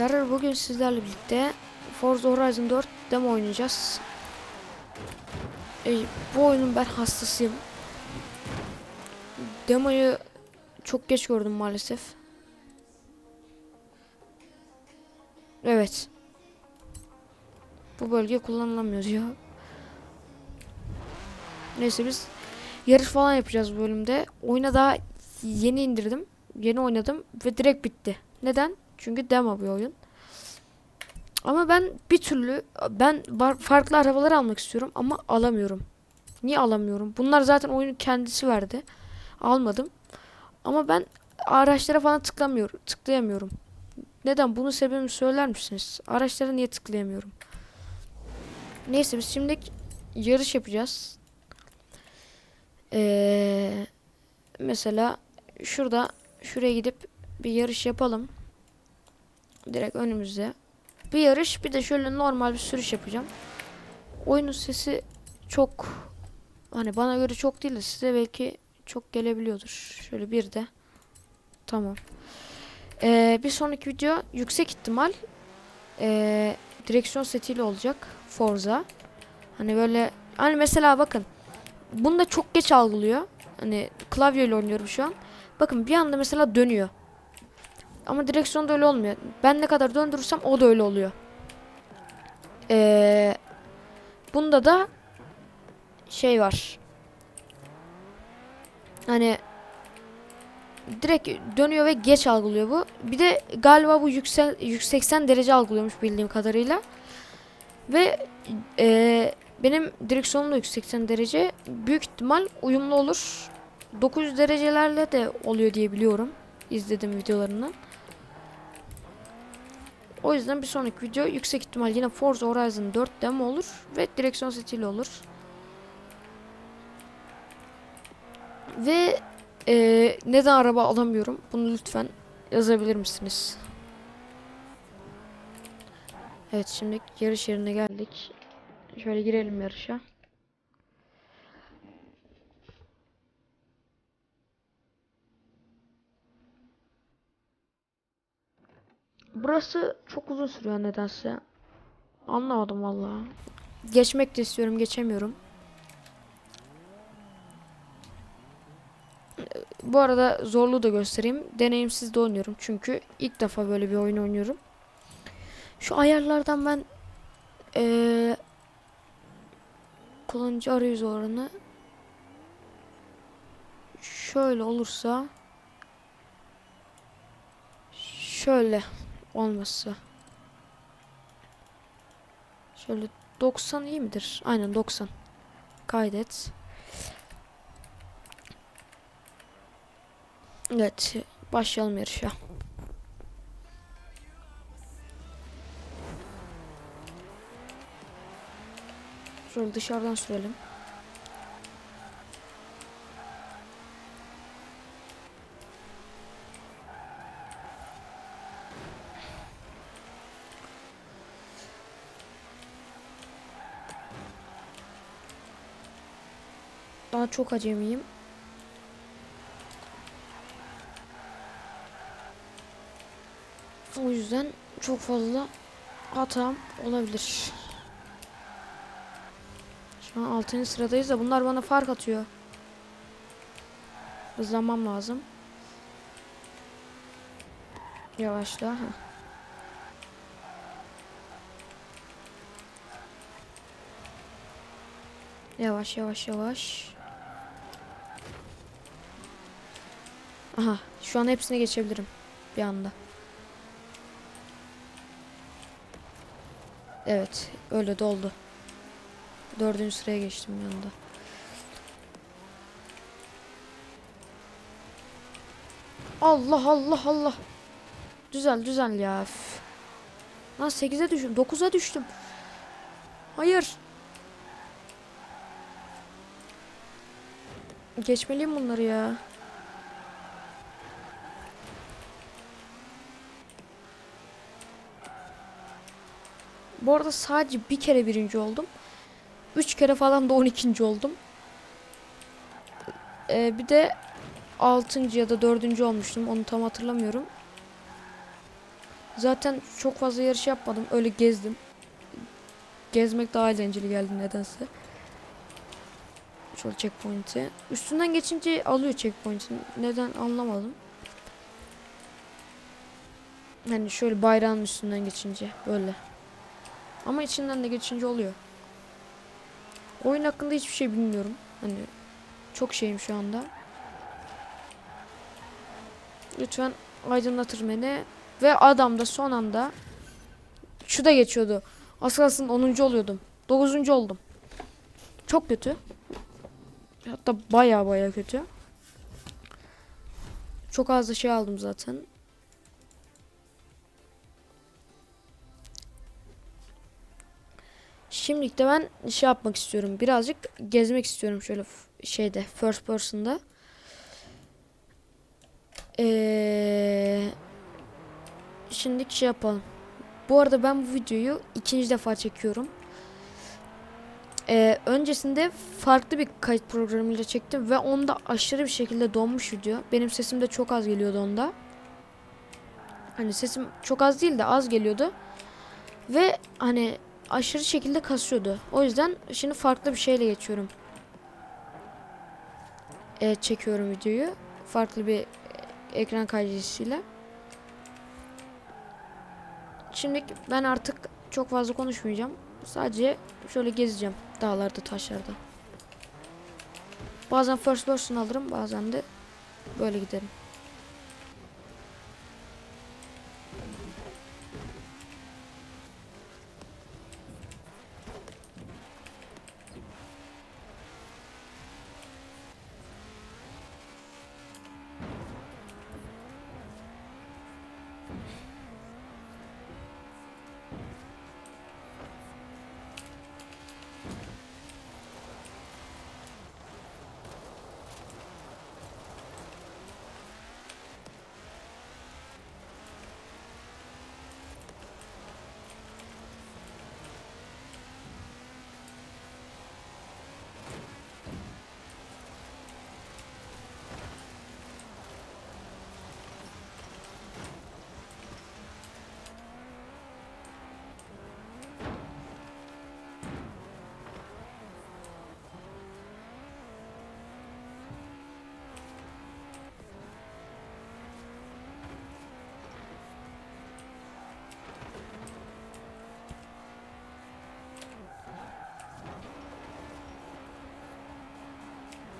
arkadaşlar bugün sizlerle birlikte Forza Horizon 4 demo oynayacağız. E, bu oyunun ben hastasıyım. Demoyu çok geç gördüm maalesef. Evet. Bu bölge kullanılamıyor diyor. Neyse biz yarış falan yapacağız bu bölümde. Oyuna daha yeni indirdim. Yeni oynadım ve direkt bitti. Neden? Çünkü demo bir oyun. Ama ben bir türlü ben farklı arabalar almak istiyorum ama alamıyorum. Niye alamıyorum? Bunlar zaten oyunun kendisi verdi. Almadım. Ama ben araçlara falan tıklamıyorum, tıklayamıyorum. Neden? Bunun sebebini söyler misiniz? Araçlara niye tıklayamıyorum? Neyse biz şimdi yarış yapacağız. Ee, mesela şurada şuraya gidip bir yarış yapalım. Direkt önümüzde. Bir yarış bir de şöyle normal bir sürüş yapacağım. Oyunun sesi çok hani bana göre çok değil de size belki çok gelebiliyordur. Şöyle bir de. Tamam. Ee, bir sonraki video yüksek ihtimal ee, direksiyon setiyle olacak. Forza. Hani böyle hani mesela bakın bunu da çok geç algılıyor. Hani klavyeyle oynuyorum şu an. Bakın bir anda mesela dönüyor. Ama direksiyonda öyle olmuyor. Ben ne kadar döndürürsem o da öyle oluyor. Ee, bunda da şey var. Hani direkt dönüyor ve geç algılıyor bu. Bir de galiba bu yüksel 180 derece algılıyormuş bildiğim kadarıyla. Ve ee, benim direksiyonum da 180 derece. Büyük ihtimal uyumlu olur. 900 derecelerle de oluyor diye biliyorum. İzledim videolarını. O yüzden bir sonraki video yüksek ihtimal yine Forza Horizon 4 demo olur ve direksiyon setiyle olur. Ve eee, neden araba alamıyorum? Bunu lütfen yazabilir misiniz? Evet şimdi yarış yerine geldik. Şöyle girelim yarışa. Burası çok uzun sürüyor nedense. Anlamadım vallahi. Geçmek de istiyorum, geçemiyorum. Bu arada zorluğu da göstereyim. Deneyimsiz de oynuyorum çünkü ilk defa böyle bir oyun oynuyorum. Şu ayarlardan ben eee kullanıcı arayüzü oranı şöyle olursa şöyle olması. Şöyle 90 iyi midir? Aynen 90. Kaydet. Evet, başlayalım yarışa. Şöyle dışarıdan sürelim. Daha çok acemiyim. O yüzden çok fazla hatam olabilir. Şu an 6. sıradayız da bunlar bana fark atıyor. Hızlanmam lazım. Yavaşla. Heh. Yavaş yavaş yavaş. Aha şu an hepsine geçebilirim bir anda. Evet öyle doldu. Dördüncü sıraya geçtim bir anda. Allah Allah Allah. Düzel düzel ya. Üf. Lan 8'e düştüm. 9'a düştüm. Hayır. Geçmeliyim bunları ya. Bu arada sadece bir kere birinci oldum. Üç kere falan da 12. oldum. Ee, bir de 6. ya da 4. olmuştum. Onu tam hatırlamıyorum. Zaten çok fazla yarış yapmadım. Öyle gezdim. Gezmek daha eğlenceli geldi nedense. Şöyle checkpoint'i. Üstünden geçince alıyor checkpoint'i. Neden anlamadım. Hani şöyle bayrağın üstünden geçince böyle. Ama içinden de geçince oluyor. Oyun hakkında hiçbir şey bilmiyorum. Hani çok şeyim şu anda. Lütfen aydınlatır beni. Ve adam da son anda şu da geçiyordu. Az kalsın 10. oluyordum. 9. oldum. Çok kötü. Hatta baya baya kötü. Çok az da şey aldım zaten. Şimdilik de ben şey yapmak istiyorum. Birazcık gezmek istiyorum şöyle şeyde first person'da. Eee Şimdilik şey yapalım. Bu arada ben bu videoyu ikinci defa çekiyorum. Ee, öncesinde farklı bir kayıt programıyla çektim ve onda aşırı bir şekilde donmuş video. Benim sesim de çok az geliyordu onda. Hani sesim çok az değil de az geliyordu. Ve hani aşırı şekilde kasıyordu. O yüzden şimdi farklı bir şeyle geçiyorum. Ee, çekiyorum videoyu. Farklı bir ekran kaydedicisiyle. Şimdi ben artık çok fazla konuşmayacağım. Sadece şöyle gezeceğim dağlarda, taşlarda. Bazen first person alırım, bazen de böyle giderim.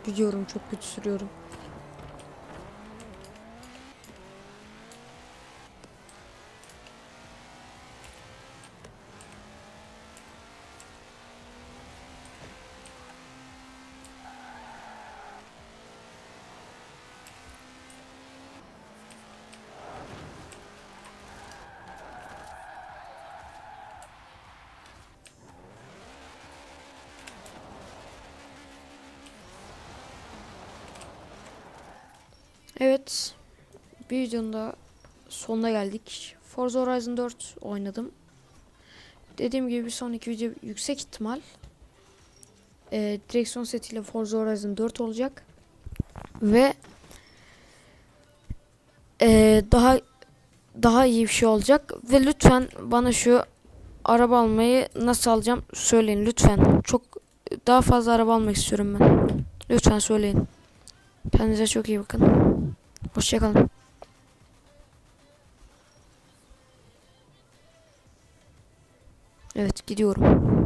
Gidiyorum çok kötü sürüyorum. Evet. Bir videonun da sonuna geldik. Forza Horizon 4 oynadım. Dediğim gibi bir sonraki video yüksek ihtimal e, direksiyon setiyle Forza Horizon 4 olacak. Ve e, daha daha iyi bir şey olacak. Ve lütfen bana şu araba almayı nasıl alacağım söyleyin lütfen. Çok daha fazla araba almak istiyorum ben. Lütfen söyleyin. Kendinize çok iyi bakın. Hoşçakalın. Evet gidiyorum.